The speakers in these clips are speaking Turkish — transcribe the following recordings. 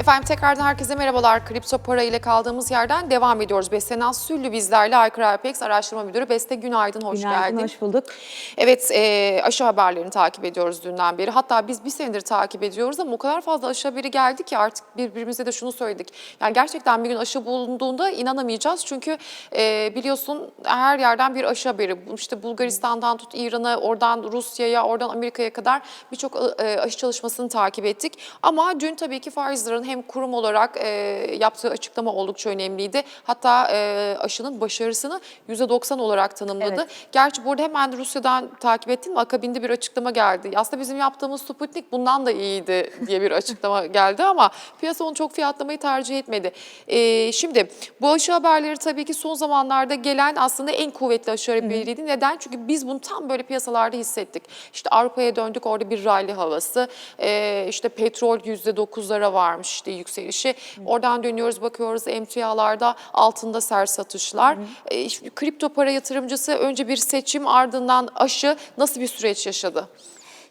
Efendim tekrardan herkese merhabalar. Kripto para ile kaldığımız yerden devam ediyoruz. Beste Naz Süllü bizlerle Aykırı Apex Araştırma Müdürü. Beste günaydın, hoş Günaydın, geldin. hoş bulduk. Evet, e, aşı haberlerini takip ediyoruz dünden beri. Hatta biz bir senedir takip ediyoruz ama o kadar fazla aşı haberi geldi ki artık birbirimize de şunu söyledik. Yani gerçekten bir gün aşı bulunduğunda inanamayacağız. Çünkü e, biliyorsun her yerden bir aşı haberi. İşte Bulgaristan'dan tut İran'a, oradan Rusya'ya, oradan Amerika'ya kadar birçok e, aşı çalışmasını takip ettik. Ama dün tabii ki Pfizer'ın hem kurum olarak e, yaptığı açıklama oldukça önemliydi. Hatta e, aşının başarısını %90 olarak tanımladı. Evet. Gerçi burada hemen Rusya'dan takip ettim mi akabinde bir açıklama geldi. Aslında bizim yaptığımız Sputnik bundan da iyiydi diye bir açıklama geldi ama piyasa onu çok fiyatlamayı tercih etmedi. Ee, şimdi bu aşı haberleri tabii ki son zamanlarda gelen aslında en kuvvetli aşı haberiydi. Neden? Çünkü biz bunu tam böyle piyasalarda hissettik. İşte Avrupa'ya döndük orada bir rally havası. Ee, işte petrol %9'lara varmış işte yükselişi. Oradan dönüyoruz bakıyoruz emtialarda altında ser satışlar. Ee, işte kripto para yatırımcısı önce bir seçim ardından aşı nasıl bir süreç yaşadı?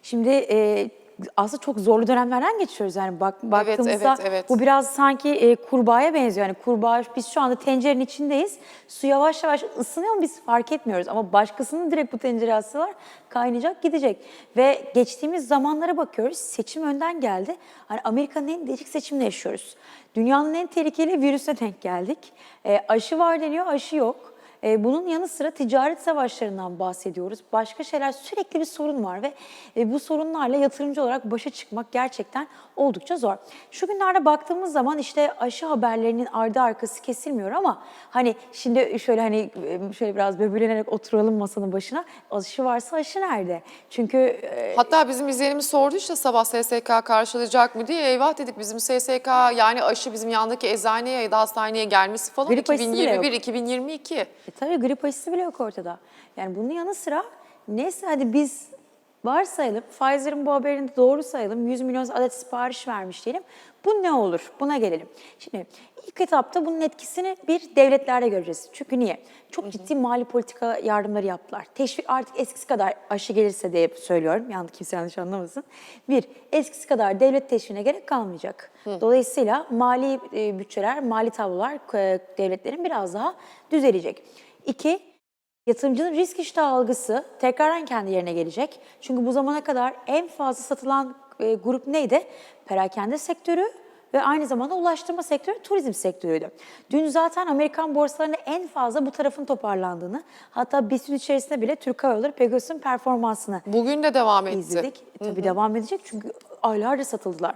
Şimdi e, aslında çok zorlu dönemlerden geçiyoruz yani bak baktığımızda evet, evet. bu biraz sanki e, kurbağaya benziyor. Yani kurbağa biz şu anda tencerenin içindeyiz. Su yavaş yavaş ısınıyor mu biz fark etmiyoruz ama başkasının direkt bu tencere aslı var kaynayacak gidecek. Ve geçtiğimiz zamanlara bakıyoruz seçim önden geldi. Hani Amerika'nın en değişik seçimini yaşıyoruz. Dünyanın en tehlikeli virüse denk geldik. E, aşı var deniyor aşı yok. E, Bunun yanı sıra ticaret savaşlarından bahsediyoruz. Başka şeyler sürekli bir sorun var ve e, bu sorunlarla yatırımcı olarak başa çıkmak gerçekten oldukça zor. Şu günlerde baktığımız zaman işte aşı haberlerinin ardı arkası kesilmiyor ama hani şimdi şöyle hani e, şöyle biraz böbürlenerek oturalım masanın başına. Aşı varsa aşı nerede? Çünkü e, Hatta bizim izleyenimiz sordu işte sabah SSK karşılayacak mı diye. Eyvah dedik bizim SSK yani aşı bizim yandaki eczaneye ya da hastaneye gelmesi falan Grip aşısı bile yok. 2021-2022. E tabii grip aşısı bile yok ortada. Yani bunun yanı sıra neyse hadi biz varsayalım, Pfizer'ın bu haberini doğru sayalım, 100 milyon adet sipariş vermiş diyelim. Bu ne olur? Buna gelelim. Şimdi ilk etapta bunun etkisini bir devletlerde göreceğiz. Çünkü niye? Çok ciddi mali politika yardımları yaptılar. Teşvik artık eskisi kadar aşı gelirse diye söylüyorum. Yanlış kimse yanlış anlamasın. Bir, eskisi kadar devlet teşviğine gerek kalmayacak. Dolayısıyla mali e, bütçeler, mali tablolar e, devletlerin biraz daha düzelecek. İki, Yatırımcının risk iştahı algısı tekrardan kendi yerine gelecek. Çünkü bu zamana kadar en fazla satılan e, grup neydi? Perakende sektörü ve aynı zamanda ulaştırma sektörü, turizm sektörüydü. Dün zaten Amerikan borsalarında en fazla bu tarafın toparlandığını, hatta BIST içerisinde bile Türk Hava Yolları Pegasus'un performansını Bugün de devam etti. izledik. E, Tabii devam edecek çünkü aylarca satıldılar.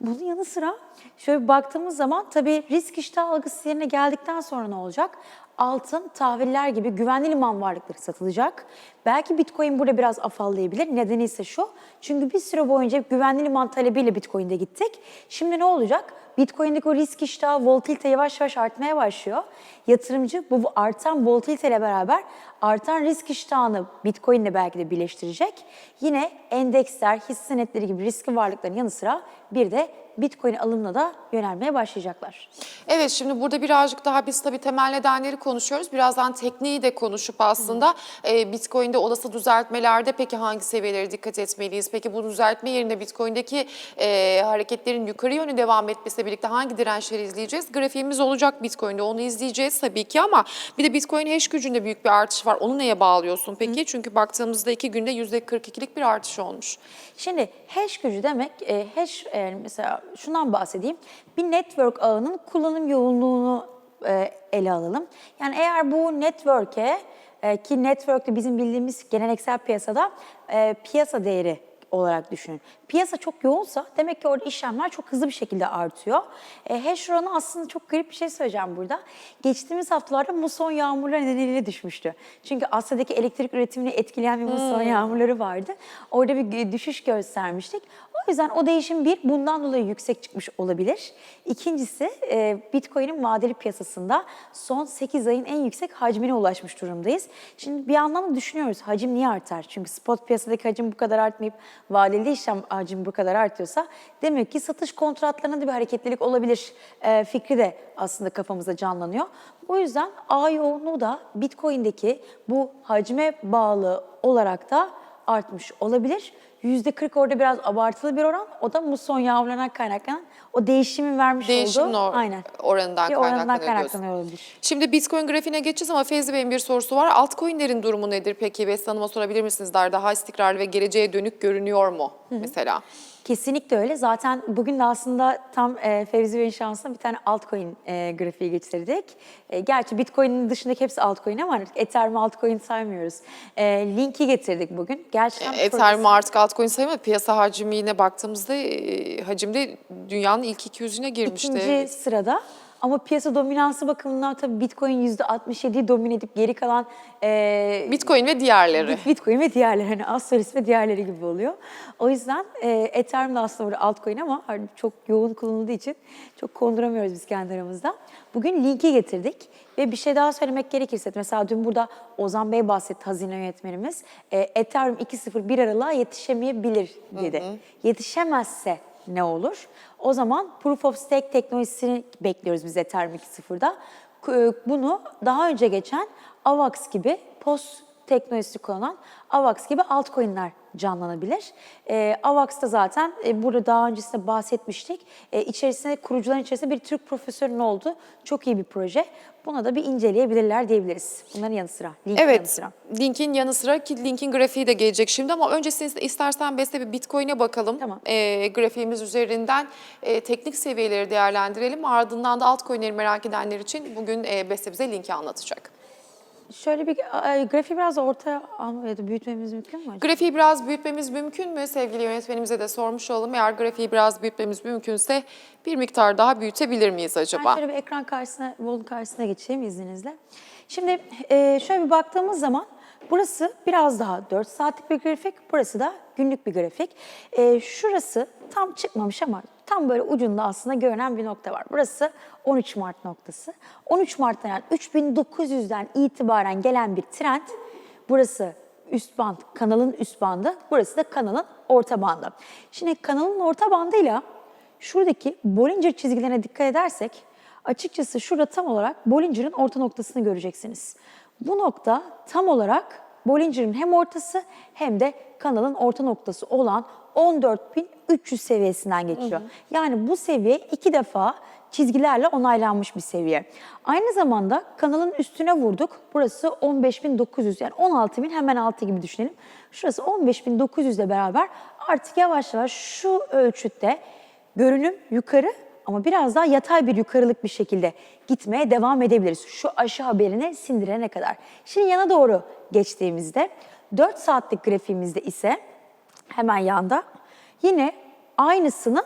Bunun yanı sıra şöyle baktığımız zaman tabii risk iştah algısı yerine geldikten sonra ne olacak? Altın, tahviller gibi güvenli liman varlıkları satılacak. Belki Bitcoin burada biraz afallayabilir. Nedeni ise şu. Çünkü bir süre boyunca güvenli liman talebiyle Bitcoin'de gittik. Şimdi ne olacak? Bitcoin'deki o risk iştahı, volatilite yavaş yavaş artmaya başlıyor. Yatırımcı bu artan volatiliteyle beraber artan risk iştahını Bitcoin'le belki de birleştirecek. Yine endeksler, hisse senetleri gibi riskli varlıkların yanı sıra bir de Bitcoin alımına da yönelmeye başlayacaklar. Evet şimdi burada birazcık daha biz tabii temel nedenleri konuşuyoruz. Birazdan tekniği de konuşup aslında e, Bitcoin'de olası düzeltmelerde peki hangi seviyelere dikkat etmeliyiz? Peki bu düzeltme yerine Bitcoin'deki e, hareketlerin yukarı yönü devam etmesiyle birlikte hangi dirençleri izleyeceğiz? Grafiğimiz olacak Bitcoin'de onu izleyeceğiz tabii ki ama bir de Bitcoin hash gücünde büyük bir artış var. Onu neye bağlıyorsun peki? Çünkü baktığımızda iki günde %42'lik bir artış olmuş. Şimdi hash gücü demek, e, hash e, mesela şundan bahsedeyim. Bir network ağının kullanım yoğunluğunu e, ele alalım. Yani eğer bu network'e e, ki network'te bizim bildiğimiz geleneksel piyasada e, piyasa değeri olarak düşünün. Piyasa çok yoğunsa demek ki orada işlemler çok hızlı bir şekilde artıyor. E, hash oranı aslında çok garip bir şey söyleyeceğim burada. Geçtiğimiz haftalarda muson yağmurları nedeniyle düşmüştü. Çünkü Asya'daki elektrik üretimini etkileyen bir muson yağmurları vardı. Orada bir düşüş göstermiştik. O yüzden o değişim bir, bundan dolayı yüksek çıkmış olabilir. İkincisi e, Bitcoin'in vadeli piyasasında son 8 ayın en yüksek hacmine ulaşmış durumdayız. Şimdi bir yandan da düşünüyoruz hacim niye artar? Çünkü spot piyasadaki hacim bu kadar artmayıp vadeli işlem hacim bu kadar artıyorsa demek ki satış kontratlarında da bir hareketlilik olabilir e, fikri de aslında kafamızda canlanıyor. O yüzden ağ yoğunluğu da Bitcoin'deki bu hacme bağlı olarak da artmış olabilir. %40 orada biraz abartılı bir oran. O da muson yağmurlarından kaynaklanan o değişimin vermiş Değişimin olduğu or- aynen. oranından bir oranından kaynaklanıyor olabilir. Şimdi Bitcoin grafiğine geçeceğiz ama Fevzi Bey'in bir sorusu var. Altcoin'lerin durumu nedir peki? Beste Hanım'a sorabilir misiniz? Daha daha istikrarlı ve geleceğe dönük görünüyor mu mesela? Kesinlikle öyle. Zaten bugün de aslında tam e, Fevzi Bey'in şansına bir tane altcoin e, grafiği geçirdik. E, gerçi Bitcoin'in dışındaki hepsi altcoin ama Ethereum altcoin saymıyoruz. E, linki getirdik bugün. Gerçekten Ethereum artık altcoin sayılmıyor. Piyasa hacmine baktığımızda e, hacimde dünyanın ilk 200'üne girmişti. İkinci sırada ama piyasa dominansı bakımından tabii Bitcoin %67'yi domine edip geri kalan e, Bitcoin ve diğerleri. Bitcoin ve diğerleri hani Astralis ve diğerleri gibi oluyor. O yüzden e, Ethereum da aslında burada altcoin ama çok yoğun kullanıldığı için çok konduramıyoruz biz kendi aramızda. Bugün linki getirdik ve bir şey daha söylemek gerekirse mesela dün burada Ozan Bey bahsetti hazine yönetmenimiz. E, Ethereum 2.0 bir aralığa yetişemeyebilir dedi. Yetişemezse ne olur? O zaman Proof of Stake teknolojisini bekliyoruz biz Ethereum 2.0'da. K- Bunu daha önce geçen AVAX gibi post teknolojisi kullanan AVAX gibi altcoin'ler canlanabilir. E, AVAX'ta zaten e, burada daha öncesinde bahsetmiştik. E, içerisinde kurucuların içerisinde bir Türk profesörün olduğu çok iyi bir proje. Buna da bir inceleyebilirler diyebiliriz. Bunların yanı sıra, linkin yanı Evet, sıra. linkin yanı sıra ki linkin grafiği de gelecek şimdi ama öncesinde istersen Beste bir Bitcoin'e bakalım. Tamam. Ee, grafiğimiz üzerinden e, teknik seviyeleri değerlendirelim. Ardından da altcoin'leri merak edenler için bugün e, Beste bize linki anlatacak. Şöyle bir e, grafiği biraz ortaya alma ya da büyütmemiz mümkün mü? acaba? Grafiği biraz büyütmemiz mümkün mü? Sevgili yönetmenimize de sormuş olalım. Eğer grafiği biraz büyütmemiz mümkünse bir miktar daha büyütebilir miyiz Ben acaba? şöyle bir ekran karşısına, bolun karşısına geçeyim izninizle. Şimdi e, şöyle bir baktığımız zaman burası biraz daha 4 saatlik bir grafik, burası da günlük bir grafik. E, şurası tam çıkmamış ama tam böyle ucunda aslında görünen bir nokta var. Burası 13 Mart noktası. 13 Mart'tan yani 3900'den itibaren gelen bir trend. Burası üst band, kanalın üst bandı. Burası da kanalın orta bandı. Şimdi kanalın orta bandıyla şuradaki Bollinger çizgilerine dikkat edersek açıkçası şurada tam olarak Bollinger'ın orta noktasını göreceksiniz. Bu nokta tam olarak Bollinger'ın hem ortası hem de kanalın orta noktası olan 14.300 seviyesinden geçiyor. Yani bu seviye iki defa çizgilerle onaylanmış bir seviye. Aynı zamanda kanalın üstüne vurduk. Burası 15.900 yani 16.000 hemen altı gibi düşünelim. Şurası 15.900 ile beraber artık yavaş yavaş şu ölçütte görünüm yukarı ama biraz daha yatay bir yukarılık bir şekilde gitmeye devam edebiliriz. Şu aşı haberini sindirene kadar. Şimdi yana doğru geçtiğimizde 4 saatlik grafiğimizde ise hemen yanda yine aynısını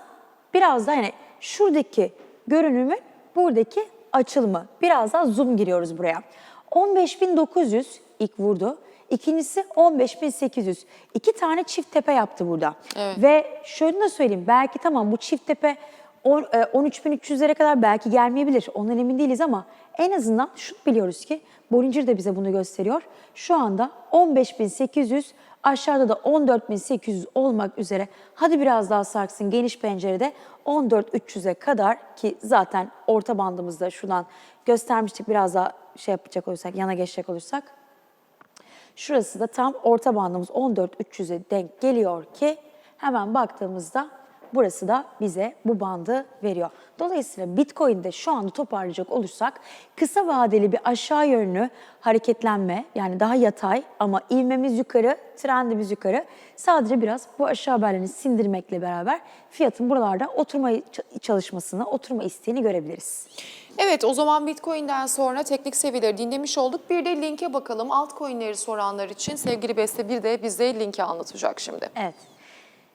biraz daha yani şuradaki görünümün buradaki açılımı. Biraz daha zoom giriyoruz buraya. 15.900 ilk vurdu. İkincisi 15.800. İki tane çift tepe yaptı burada. Ve şöyle de söyleyeyim belki tamam bu çift tepe on- e, 13.300'lere kadar belki gelmeyebilir. Ondan emin değiliz ama en azından şunu biliyoruz ki Bollinger de bize bunu gösteriyor. Şu anda 15.800 aşağıda da 14.800 olmak üzere. Hadi biraz daha sarksın geniş pencerede. 14.300'e kadar ki zaten orta bandımızda şuradan göstermiştik. Biraz daha şey yapacak olursak yana geçecek olursak. Şurası da tam orta bandımız 14.300'e denk geliyor ki hemen baktığımızda burası da bize bu bandı veriyor. Dolayısıyla Bitcoin'de şu anda toparlayacak olursak kısa vadeli bir aşağı yönlü hareketlenme yani daha yatay ama ivmemiz yukarı, trendimiz yukarı. Sadece biraz bu aşağı haberlerini sindirmekle beraber fiyatın buralarda oturma çalışmasını, oturma isteğini görebiliriz. Evet o zaman Bitcoin'den sonra teknik seviyeleri dinlemiş olduk. Bir de linke bakalım. Altcoin'leri soranlar için sevgili Beste bir de bize linki anlatacak şimdi. Evet.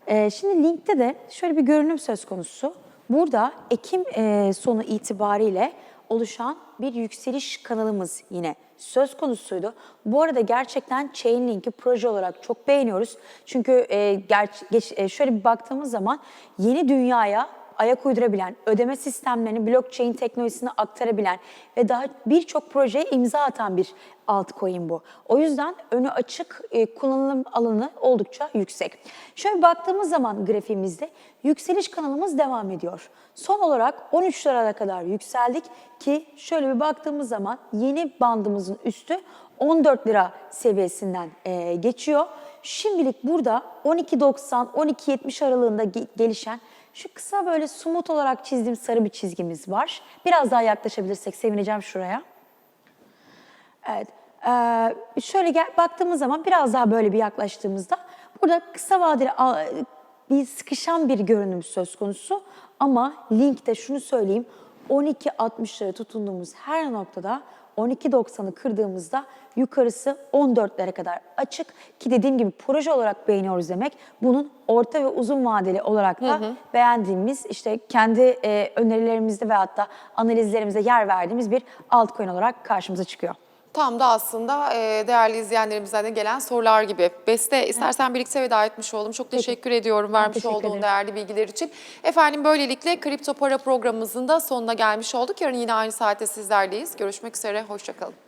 Ee, şimdi linkte de şöyle bir görünüm söz konusu. Burada Ekim e, sonu itibariyle oluşan bir yükseliş kanalımız yine söz konusuydu. Bu arada gerçekten Chainlink'i proje olarak çok beğeniyoruz. Çünkü e, gerç, geç, e, şöyle bir baktığımız zaman yeni dünyaya ayak uydurabilen, ödeme sistemlerini blockchain teknolojisine aktarabilen ve daha birçok projeye imza atan bir altcoin bu. O yüzden önü açık, e, kullanım alanı oldukça yüksek. Şöyle baktığımız zaman grafiğimizde yükseliş kanalımız devam ediyor. Son olarak 13 liraya kadar yükseldik ki şöyle bir baktığımız zaman yeni bandımızın üstü 14 lira seviyesinden e, geçiyor. Şimdilik burada 12.90-12.70 aralığında ge- gelişen şu kısa böyle sumut olarak çizdiğim sarı bir çizgimiz var. Biraz daha yaklaşabilirsek sevineceğim şuraya. Evet. Ee, şöyle gel, baktığımız zaman biraz daha böyle bir yaklaştığımızda burada kısa vadeli bir sıkışan bir görünüm söz konusu ama linkte şunu söyleyeyim 12.60'lara tutunduğumuz her noktada 12.90'ı kırdığımızda yukarısı 14'lere kadar açık ki dediğim gibi proje olarak beğeniyoruz demek. Bunun orta ve uzun vadeli olarak da beğendiğimiz işte kendi e, önerilerimizde ve hatta analizlerimizde yer verdiğimiz bir altcoin olarak karşımıza çıkıyor. Tam da aslında e, değerli izleyenlerimizden de gelen sorular gibi. Beste istersen birlikte veda etmiş olalım. Çok teşekkür ediyorum vermiş teşekkür olduğun ederim. değerli bilgiler için. Efendim böylelikle Kripto Para programımızın da sonuna gelmiş olduk. Yarın yine aynı saatte sizlerleyiz. Görüşmek üzere, hoşçakalın.